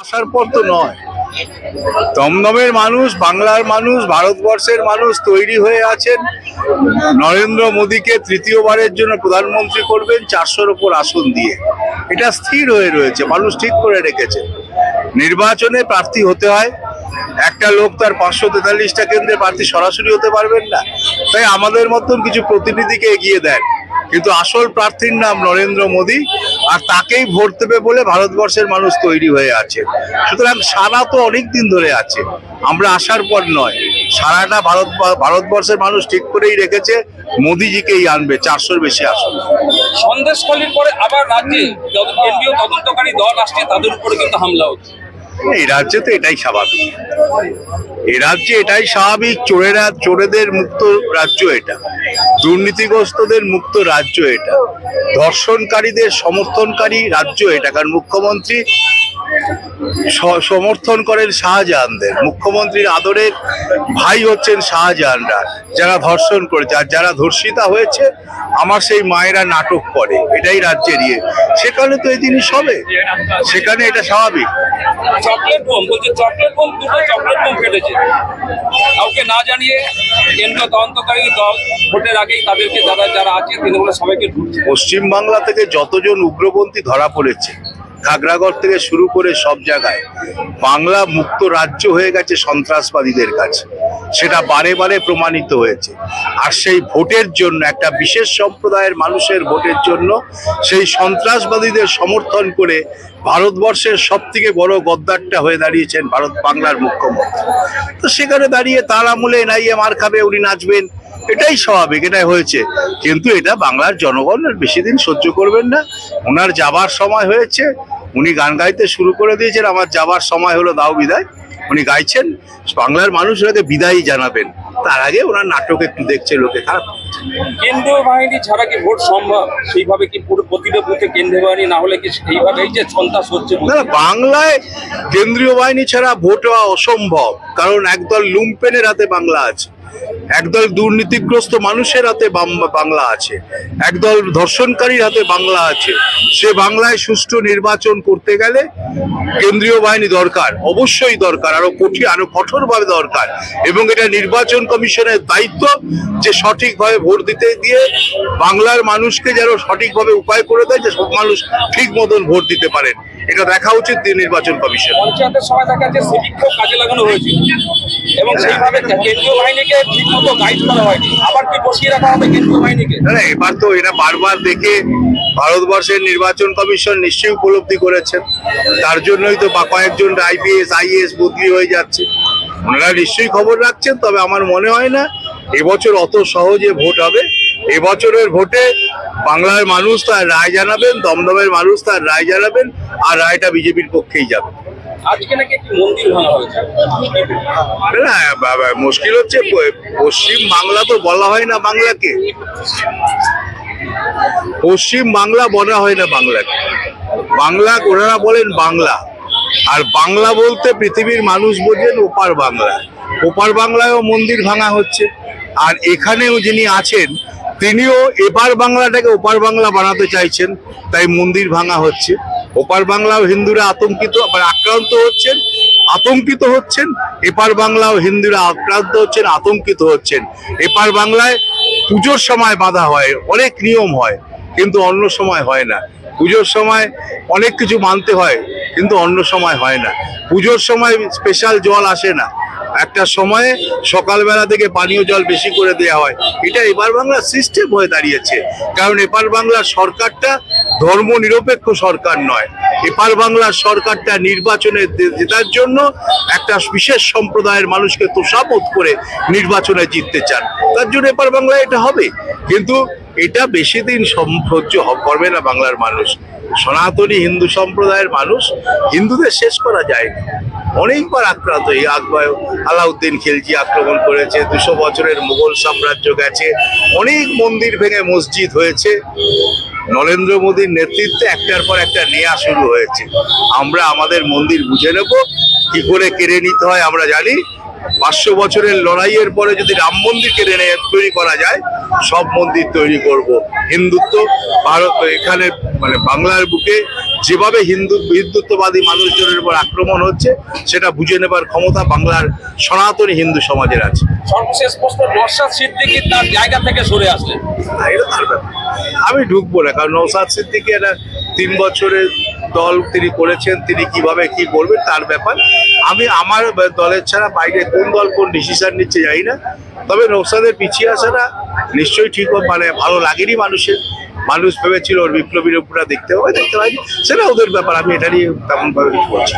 আসার পর তো নয়। দমদমের মানুষ, বাংলার মানুষ, ভারতবর্ষের মানুষ তৈরি হয়ে আছেন। নরেন্দ্র মোদীকে তৃতীয়বারের জন্য প্রধানমন্ত্রী করবেন চারশোর ওপর আসন দিয়ে। এটা স্থির হয়ে রয়েছে, মানুষ ঠিক করে রেখেছে। নির্বাচনে প্রার্থী হতে হয়। একটা লোক তার পাঁচশো তেতাল্লিশটা কেন্দ্রে প্রার্থী সরাসরি হতে পারবেন না। তাই আমাদের মতন কিছু প্রতিনিধিকে এগিয়ে দেন। কিন্তু আসল প্রার্থীর নাম নরেন্দ্র মোদী আর তাকেই ভোট দেবে বলে ভারতবর্ষের মানুষ তৈরি হয়ে আছে। সুতরাং সারা তো অনেক দিন ধরে আছে আমরা আসার পর নয়। সারাটা ভারত ভারতবর্ষের মানুষ ঠিক করেই রেখেছে মোদিজিকেই আনবে চারশোর বেশি আসন। সন্দেশখালীর পরে আবার রাজ্যে কেন্দ্রীয় তদন্তকারী দল আসছে তাদের উপরে কিন্তু হামলা হচ্ছে। এই রাজ্যে তো এটাই স্বাভাবিক। এই রাজ্যে এটাই স্বাভাবিক, চোরেরা, চোরেদের মুক্ত রাজ্য এটা। দুর্নীতিগ্রস্তদের মুক্ত রাজ্য এটা। ধর্ষণকারীদের সমর্থনকারী রাজ্য এটা, কারণ মুখ্যমন্ত্রী সমর্থন করেন শাহজাহানদের। মুখ্যমন্ত্রীর আদরের ভাই হচ্ছেন শাহজাহানরা, যারা ধর্ষণ করেছে। আর যারা ধর্ষিতা হয়েছে, আমার সেই মায়েরা নাটক করে। এটাই রাজ্যের ইয়ে। সেখানে তো এই জিনিস হবে। সেখানে এটা স্বাভাবিক। চকলেট বোম, বলছে চকলেট বোম, দুটো চকলেট বোম ফেটেছে কাউকে না জানিয়ে কেন্দ্রীয় তদন্তকারী দল ভোটের আগেই তাদেরকে যারা যারা আছে তৃণমূলে সবাইকে পশ্চিমবাংলা থেকে যতজন উগ্রপন্থী ধরা পড়েছে খাগড়াগড় থেকে শুরু করে সব জায়গায় বাংলা মুক্ত রাজ্য হয়ে গেছে সন্ত্রাসবাদীদের কাছে। সেটা বারে বারে প্রমাণিত হয়েছে। আর সেই ভোটের জন্য, একটা বিশেষ সম্প্রদায়ের মানুষের ভোটের জন্য সেই সন্ত্রাসবাদীদের সমর্থন করে ভারতবর্ষের সব থেকে বড় গদ্দারটা হয়ে দাঁড়িয়েছেন ভারত, বাংলার মুখ্যমন্ত্রী। তো সেখানে দাঁড়িয়ে তার আমলে এনআইএ মার খাবে, উনি নাচবেন, এটাই স্বাভাবিক, এটাই হয়েছে। কিন্তু এটা বাংলার জনগণ বেশি দিন সহ্য করবেন না। ওনার যাবার সময় হয়েছে উনি গান গাইতে শুরু করে দিয়েছেন। আমার যাবার সময় হলো দাও বিদায়। উনি গাইছেন। বাংলার মানুষ ওনাকে বিদায়ই জানাবেন। তার আগে ওনার নাটক একটু দেখছে লোকে খারাপ কেন্দ্রীয় বাহিনী ছাড়া কি ভোট সম্ভব? সেইভাবে কি পুরো প্রতিটা বুথে কেন্দ্রীয় বাহিনী? না হলে কি এইভাবে এই যে সন্ত্রাস হচ্ছে না না, বাংলায় কেন্দ্রীয় বাহিনী ছাড়া ভোট হওয়া অসম্ভব। কারণ একদল লুম্পেনের হাতে বাংলা আছে। একদল দুর্নীতিগ্রস্ত মানুষের হাতে বাংলা আছে, একদল ধর্ষণকারীর হাতে বাংলা আছে। সে বাংলায় সুষ্ঠু নির্বাচন করতে গেলে কেন্দ্রীয় বাহিনী দরকার, অবশ্যই দরকার, আরও কঠিন, আরও কঠোরভাবে দরকার। এবং এটা নির্বাচন কমিশনের দায়িত্ব যে সঠিকভাবে ভোট দিতে দিয়ে বাংলার মানুষকে যেন সঠিকভাবে উপায় করে দেয়, যে সব মানুষ ঠিক মতন ভোট দিতে পারেন। এটা দেখা উচিত নির্বাচন কমিশন। পঞ্চায়েতের সময় দেখা যাচ্ছে সিভিক খুব কাজে লাগানো হয়েছে এবং সেইভাবে কেন্দ্রীয় বাহিনীকে ঠিক মতো গাইড করা হয়নি। আবার কি বসিয়ে রাখা হবে কেন্দ্রীয় বাহিনীকে? না এবার তো এরা বারবার দেখে ভারতবর্ষের নির্বাচন কমিশন নিশ্চয়ই উপলব্ধি করেছেন। তার জন্যই তো বা কয়েকজন আইপিএস আইএস বদলি হয়ে যাচ্ছে। ওনারা নিশ্চয়ই খবর রাখছেন তবে আমার মনে হয় না এবছর অত সহজে ভোট হবে। এবছরের ভোটে বাংলার মানুষ তার রায় জানাবেন দমদমের মানুষ তার রায় জানাবেন আর রায়টা বিজেপির পক্ষেই যাবে। আজকে নাকি একটি মন্দির ভাঙা হয়েছে। না মুশকিল হচ্ছে পশ্চিম বাংলা তো বলা হয় না বাংলাকে। পশ্চিম বাংলা বলা হয় না বাংলাকে। বাংলা ওনারা বলেন বাংলা। আর বাংলা বলতে পৃথিবীর মানুষ বোঝেন ওপার বাংলা ওপার বাংলায়ও মন্দির ভাঙা হচ্ছে। আর এখানেও যিনি আছেন তিনিও এপার বাংলাটাকে ওপার বাংলা বানাতে চাইছেন, তাই মন্দির ভাঙা হচ্ছে। ওপার বাংলাও হিন্দুরা আতঙ্কিত আক্রান্ত হচ্ছেন, আতঙ্কিত হচ্ছেন। এপার বাংলাও হিন্দুরা আক্রান্ত হচ্ছেন, আতঙ্কিত হচ্ছেন। এপার বাংলায় পুজোর সময় বাধা হয়, অনেক নিয়ম হয়, কিন্তু অন্য সময় হয় না। পুজোর সময় অনেক কিছু মানতে হয়, কিন্তু অন্য সময় হয় না। পুজোর সময় স্পেশাল জল আসে না। একটা সময়ে সকালবেলা থেকে পানীয় জল বেশি করে দেওয়া হয়। এটা এপার বাংলার সিস্টেম হয়ে দাঁড়িয়েছে। কারণ এপার বাংলার সরকারটা ধর্ম নিরপেক্ষ সরকার নয়। এপার বাংলার সরকারটা নির্বাচনে জেতার জন্য একটা বিশেষ সম্প্রদায়ের মানুষকে তোষামত করে নির্বাচনে জিততে চান। তার জন্য এপার বাংলায় এটা হবে। কিন্তু এটা বেশি দিন সহ্য করবে না বাংলার মানুষ। সনাতনী হিন্দু সম্প্রদায়ের মানুষ হিন্দুদের শেষ করা যায় অনেকবার আক্রান্ত এই আকবর আলাউদ্দিন খিলজি আক্রমণ করেছে, দুশো বছরের মুঘল সাম্রাজ্য গেছে, অনেক মন্দির ভেঙে মসজিদ হয়েছে। নরেন্দ্র মোদীর নেতৃত্বে একটার পর একটা নেয়া শুরু হয়েছে। আমরা আমাদের মন্দির বুঝে নেব, কি করে কেড়ে নিতে হয় আমরা জানি। পাঁচশো বছরের লড়াইয়ের পরে যদি রাম মন্দির কেড়ে তৈরি করা যায়, সব মন্দির তৈরি করব। হিন্দুত্ব, ভারত, এখানে মানে বাংলার বুকে যেভাবে হিন্দু হিন্দুত্ববাদী মানুষজনের উপর আক্রমণ হচ্ছে সেটা বুঝে নেবার ক্ষমতা বাংলার সনাতনী হিন্দু সমাজের আছে। সর্বশেষ প্রশ্ন নরসাদ সিদ্দিকি তার জায়গা থেকে সরে আসলেন। এটা তার ব্যাপার। আমি ঢুকবো না কারণ নৌসাদ সিদ্দিকি একটা তিন বছরের দল তিনি করেছেন তিনি কীভাবে কি করবেন তার ব্যাপার। আমি আমার দলের ছাড়া বাইরে কোন দল কোন ডিসিশন নিচ্ছে জানি না। তবে নৌসাদের পিছিয়ে আসাটা নিশ্চয়ই ঠিক মানে ভালো লাগেনি মানুষের। মানুষ ভেবেছিল ওর বিপ্লবীর উপরা দেখতে হবে, দেখতে পাইনি। সেটা ওদের ব্যাপার, আমি এটা নিয়ে তেমন ভাবে কিছু বলছি